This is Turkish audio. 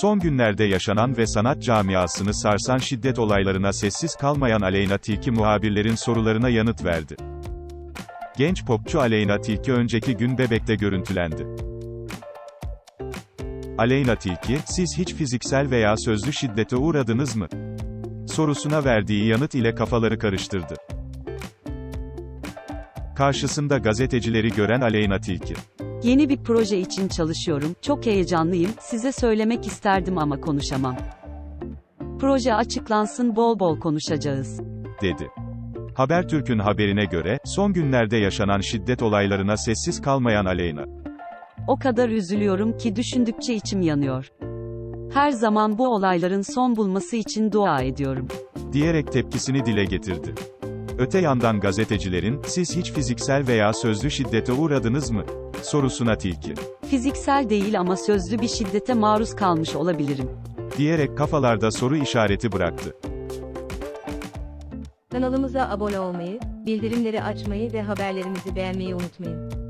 Son günlerde yaşanan ve sanat camiasını sarsan şiddet olaylarına sessiz kalmayan Aleyna Tilki muhabirlerin sorularına yanıt verdi. Genç popçu Aleyna Tilki önceki gün Bebek'te görüntülendi. Aleyna Tilki, siz hiç fiziksel veya sözlü şiddete uğradınız mı? Sorusuna verdiği yanıt ile kafaları karıştırdı. Karşısında gazetecileri gören Aleyna Tilki. Yeni bir proje için çalışıyorum. Çok heyecanlıyım. Size söylemek isterdim ama konuşamam. Proje açıklansın bol bol konuşacağız. dedi. Habertürk'ün haberine göre, son günlerde yaşanan şiddet olaylarına sessiz kalmayan Aleyna, O kadar üzülüyorum ki düşündükçe içim yanıyor. Her zaman bu olayların son bulması için dua ediyorum. diyerek tepkisini dile getirdi. Öte yandan gazetecilerin, siz hiç fiziksel veya sözlü şiddete uğradınız mı? Sorusuna tilki, Fiziksel değil ama sözlü bir şiddete maruz kalmış olabilirim. diyerek kafalarda soru işareti bıraktı. Kanalımıza abone olmayı, bildirimleri açmayı ve haberlerimizi beğenmeyi unutmayın.